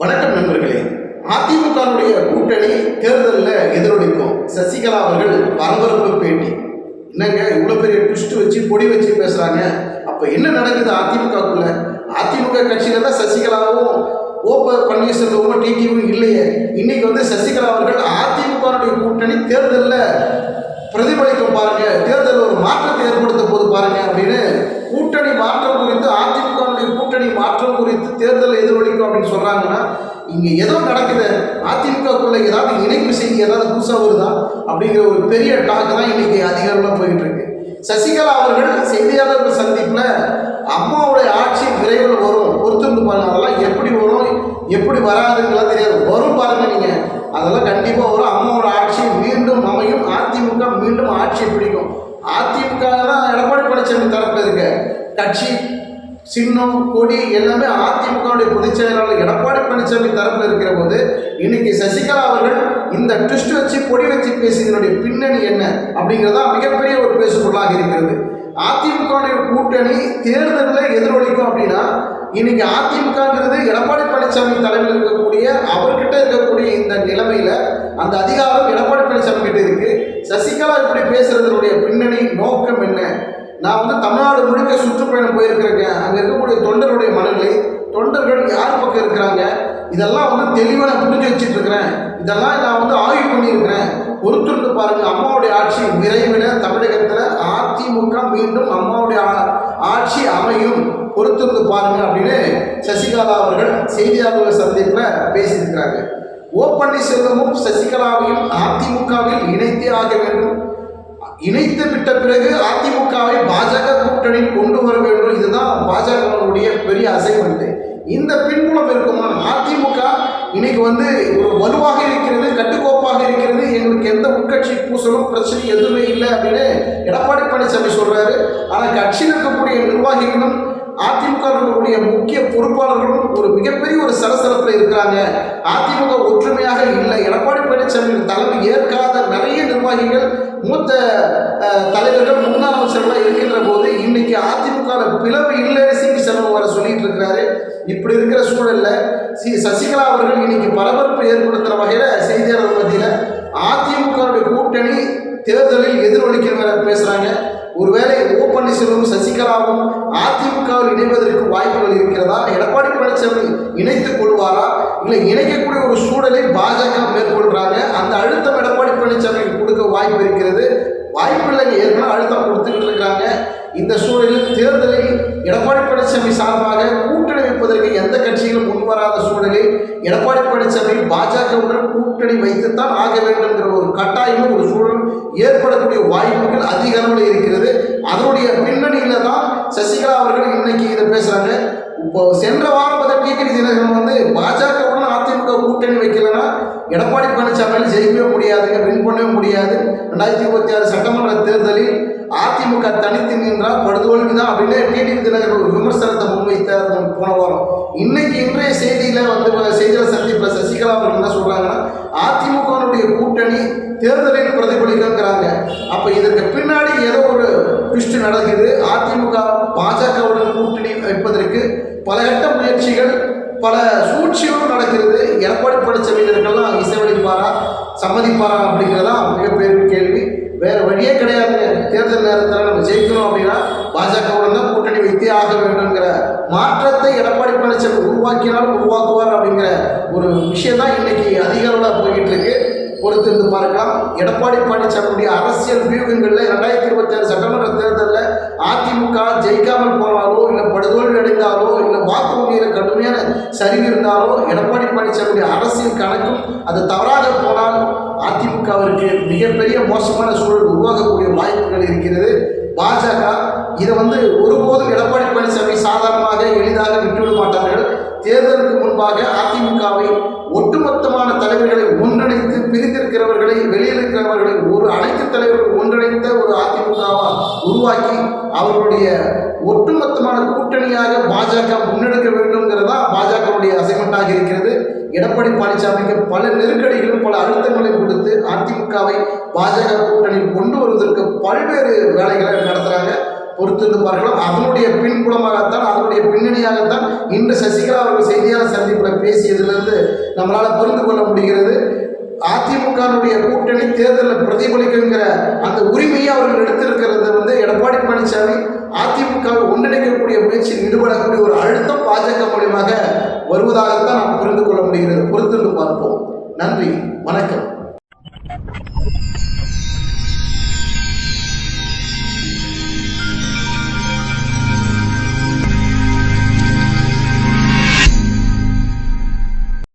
வணக்கம் நண்பர்களே. அதிமுகவுடைய கூட்டணி தேர்தலில் எதிரொலிக்கும். சசிகலா அவர்கள் பரபரப்பு பேட்டி. என்னங்க இவ்வளோ பெரிய ட்விஸ்ட் வச்சு பொடி வச்சு பேசுகிறாங்க அப்போ என்ன நடக்குது அதிமுகக்குள்ள? அதிமுக கட்சியில் தான் சசிகலாவும் ஓப பன்னீர்செல்வமும் டிடிவும் இல்லையே. இன்னைக்கு வந்து சசிகலா அவர்கள் அதிமுகவுடைய கூட்டணி தேர்தலில் பிரதிபலிக்கும் பாருங்க. தேர்தலில் ஒரு மாற்றத்தை ஏற்படுத்த போது பாருங்க அப்படின்னு கூட்டணி மாற்றம் குறித்து அதிமுகவுடைய கூட்டணி மாற்றம் குறித்து தேர்தல் எதிரொலிக்கும் அப்படின்னு சொல்கிறாங்கன்னா இங்க ஏதோ நடக்குது. அதிமுகக்குள்ள ஏதாவது இணைப்பு செய்தி ஏதாவது புதுசாக வருதா? அப்படிங்கிற ஒரு பெரிய டாக் தான் இன்னைக்கு அதிகாரம்லாம் போயிட்டு இருக்கு. சசிகலா அவர்கள் செய்தியாளர்கள் சந்திப்புல அம்மாவுடைய ஆட்சி விரைவில் வரும். பொறுத்திருந்து பாருங்க அதெல்லாம் எப்படி வரும் எப்படி வராதுங்கெல்லாம் தெரியாது. வரும் பாருங்க நீங்க. அதெல்லாம் கண்டிப்பாக வரும். அம்மாவோட ஆட்சி மீண்டும் அமையும். அதிமுக மீண்டும் ஆட்சியை பிடிக்கும். அதிமுக தான் எடப்பாடி பழனிசாமி தரப்பு இருக்க கட்சி சின்னம் கொடி எல்லாமே அதிமுகவுடைய பொதுச் செயலாளர் எடப்பாடி பழனிசாமி தரப்பில் இருக்கிற போது இன்னைக்கு சசிகலா அவர்கள் இந்த ட்விஸ்ட் வச்சு பொடி வச்சு பேசியதனுடைய பின்னணி என்ன அப்படிங்கிறதா மிகப்பெரிய ஒரு பேசுபொருளாக இருக்கிறது. அதிமுகவுடைய கூட்டணி தேர்தலில் எதிரொலிக்கும் அப்படின்னா இன்னைக்கு அதிமுகங்கிறது எடப்பாடி பழனிசாமி தலைமையில் இருக்கக்கூடிய அவர்கிட்ட இருக்கக்கூடிய இந்த நிலைமையில அந்த அதிகாரம் எடப்பாடி பழனிசாமி கிட்ட இருக்கு. சசிகலா இப்படி பேசுறதனுடைய பின்னணி நோக்கம் நான் வந்து தமிழ்நாடு முழுக்க சுற்றுப்பயணம் போயிருக்கிறேங்க. அங்கே இருக்கக்கூடிய தொண்டருடைய மனநிலை தொண்டர்கள் யார் பக்கம் இருக்கிறாங்க இதெல்லாம் வந்து தெளிவாக நான் புரிஞ்சு வச்சுட்டு இருக்கிறேன் இதெல்லாம் நான் வந்து ஆய்வு பண்ணியிருக்கிறேன். பொறுத்திருந்து பாருங்க அம்மாவுடைய ஆட்சி விரைவில் தமிழகத்தில் அதிமுக மீண்டும் அம்மாவுடைய ஆட்சி அமையும். பொறுத்திருந்து பாருங்க அப்படின்னு சசிகலா அவர்கள் செய்தியாளர்கள் சந்திப்பில் பேசியிருக்கிறாங்க. ஓ பன்னீர்செல்வமும் சசிகலாவையும் அதிமுகவில் இணைத்தே ஆக வேண்டும். இணைத்து விட்ட பிறகு அதிமுகவை பாஜக கூட்டணியில் கொண்டு வர வேண்டும் இதுதான் பாஜகவுடைய பெரிய அசைன்மெண்ட் இந்த பின்புலம் இருக்குமா? அதிமுக இன்னைக்கு வந்து ஒரு வலுவாக இருக்கிறது கட்டுக்கோப்பாக இருக்கிறது. எங்களுக்கு எந்த உட்கட்சி பூசலும் பிரச்சனை எதுவுமே இல்லை அப்படின்னு எடப்பாடி பழனிசாமி சொல்றாரு. ஆனால் கட்சியில் இருக்கக்கூடிய நிர்வாகிகளும் அதிமுக இருக்கக்கூடிய முக்கிய பொறுப்பாளர்களும் ஒரு மிகப்பெரிய ஒரு சலசலப்பில் இருக்கிறாங்க. அதிமுக ஒற்றுமையாக இல்லை. எடப்பாடி பழனிசாமி தலைமை ஏற்காத நிறைய நிர்வாகிகள் மூத்த தலைவர்கள் முன்னாள் அமைச்சர்களாக இருக்கின்ற போது இன்னைக்கு அதிமுக பிளவு இல்லை சிங்கி செல்வம் வர சொல்லிட்டு இருக்கிறாரு. இப்படி இருக்கிற சூழல்ல சி சசிகலா அவர்கள் இன்னைக்கு பரபரப்பு ஏற்படுத்துகிற வகையில் செய்தியாளர் மத்தியில் அதிமுகவுடைய கூட்டணி தேர்தலில் எதிரொலிக்கிற பேசுகிறாங்க ஒருவேளை ஓ பன்னீர்செல்வம் சசிகலாவும் அதிமுகவில் இணைவதற்கு வாய்ப்புகள் இருக்கிறதா? எடப்பாடி பழனிசாமி இணைத்துக் கொள்வாரா? இல்லை இணைக்கக்கூடிய ஒரு சூழலை பாஜக மேற்கொள்றாங்க. அந்த அழுத்தம் எடப்பாடி பழனிசாமிக்கு கொடுக்க வாய்ப்பு இருக்கிறது. வாய்ப்பு இல்லைங்க. ஏற்கனவே அழுத்தம் கொடுத்துக்கிட்டு இருக்காங்க. இந்த சூழலில் தேர்தலில் எடப்பாடி பழனிசாமி சார்பாக கூட்டணி எந்த கட்சிகளும் முன்வராத சூழலில் எடப்பாடி பழனிசாமி பாஜகவுடன் கூட்டணி வைத்துத்தான் ஆக வேண்டும் என்ற ஒரு கட்டாயமும் ஒரு சூழல் ஏற்படக்கூடிய வாய்ப்புகள் அதிக அளவில் இருக்கிறது. அதனுடைய பின்னணியில தான் சசிகலா அவர்கள் இன்னைக்கு இதை பேசுறாங்க. இப்போ சென்ற வாரம் பார்த்தா டிடிவி தினகரன் வந்து பாஜகவுடன் அதிமுக கூட்டணி வைக்கலன்னா எடப்பாடி பழனிசாமியால் ஜெயிக்கவே முடியாதுங்க வின் பண்ணவே முடியாது. ரெண்டாயிரத்தி இருபத்தி ஆறு சட்டமன்ற தேர்தலில் அதிமுக தனித்து நின்றால் படுதோல்வி தான் அப்படின்னு டிடிவி தினகரன் ஒரு விமர்சனத்தை முன்வை போன வாரம். இன்னைக்கு இன்றைய செய்தியில வந்து செய்தியாளர் சந்திப்பில் சசிகலா அவர்கள் என்ன சொல்றாங்கன்னா அதிமுகனுடைய கூட்டணி தேர்தலில் பிரதிபலிக்கிறாங்க அப்ப இதற்கு பின்னாடி ஏதோ ஒரு ட்விஸ்ட் நடக்குது. அதிமுக பாஜகவுடன் கூட்டணி வைப்பதற்கு பல கட்ட முயற்சிகள் பல சூழ்ச்சிகளும் நடக்கிறது. எடப்பாடி பழனிசாமியினருக்கெல்லாம் இசைவளிப்பாரா சம்மதிப்பாரா அப்படிங்கிறதா மிகப்பெரிய கேள்வி. வேற வழியே கிடையாதுங்க தேர்தல் நேரத்தில் நம்ம ஜெயிக்கணும் அப்படின்னா பாஜகவுடன் தான் கூட்டணி வைத்தே ஆக வேண்டும்ங்கிற மாற்றத்தை எடப்பாடி பழனிசாமி உருவாக்கினாலும் உருவாக்குவார் அப்படிங்கிற ஒரு விஷயம் தான் இன்னைக்கு அதிக அளவில் போய்கிட்டு இருக்கு. பொறுத்திருந்து பார்க்கலாம். எடப்பாடி பழனிசாமியுடைய அரசியல் வியூகங்களில் ரெண்டாயிரத்தி இருபத்தி ஆறு சட்டமன்ற தேர்தலில் அதிமுக ஜெயிக்காமல் போனாலோ இல்லை படுதோல்வி அடைந்தாலோ இல்லை வாக்கு வங்கியில் கடுமையான சரிவு இருந்தாலோ எடப்பாடி பழனிசாமியுடைய அரசியல் கணக்கும் அது தவறாக அதிமுகவிற்கு மிகப்பெரிய மோசமான சூழல் உருவாகக்கூடிய வாய்ப்புகள் இருக்கிறது. பாஜக இதை வந்து ஒருபோதும் எடப்பாடி பழனிசாமி சாதாரணமாக எளிதாக விட்டுவிட மாட்டார்கள். தேர்தலுக்கு முன்பாக அதிமுகவை ஒட்டுமொத்தமான தலைவர்களை ஒன்றிணைத்து பிரிந்திருக்கிறவர்களை வெளியில் இருக்கிறவர்களை ஒரு அனைத்து தலைவர்கள் ஒன்றிணைத்த ஒரு அதிமுகவா உருவாக்கி அவர்களுடைய ஒட்டுமொத்தமான கூட்டணியாக பாஜக முன்னெடுக்க வேண்டும்ங்கிறதா பாஜகவுடைய அசைமெண்டாக இருக்கிறது. எடப்பாடி பழனிசாமிக்கு பல நெருக்கடிகளும் பல அழுத்தங்களையும் கொடுத்து அதிமுகவை பாஜக கூட்டணியில் கொண்டு வருவதற்கு பல்வேறு வேலைகளை நடத்துகிறாங்க பொறுத்திருந்து பார்க்கலாம். அதனுடைய பின்புலமாகத்தான் அதனுடைய பின்னணியாகத்தான் இன்று சசிகலா அவர்கள் செய்தியாளர் சந்திப்பில் பேசியதிலிருந்து நம்மளால் புரிந்து கொள்ள முடிகிறது. அதிமுகனுடைய கூட்டணி தேர்தலில் பிரதிபலிக்குங்கிற அந்த உரிமையை அவர்கள் எடுத்திருக்கிறது வந்து எடப்பாடி பழனிசாமி. அதிமுகவை ஒன்றிணைக்கக்கூடிய முயற்சியில் ஈடுபடக்கூடிய ஒரு அழுத்தம் பாஜக மூலியமாக வருவதாகத்தான் நாம் புரிந்து கொள்ள முடிகிறது. பொறுத்திருந்து பார்ப்போம். நன்றி. வணக்கம்.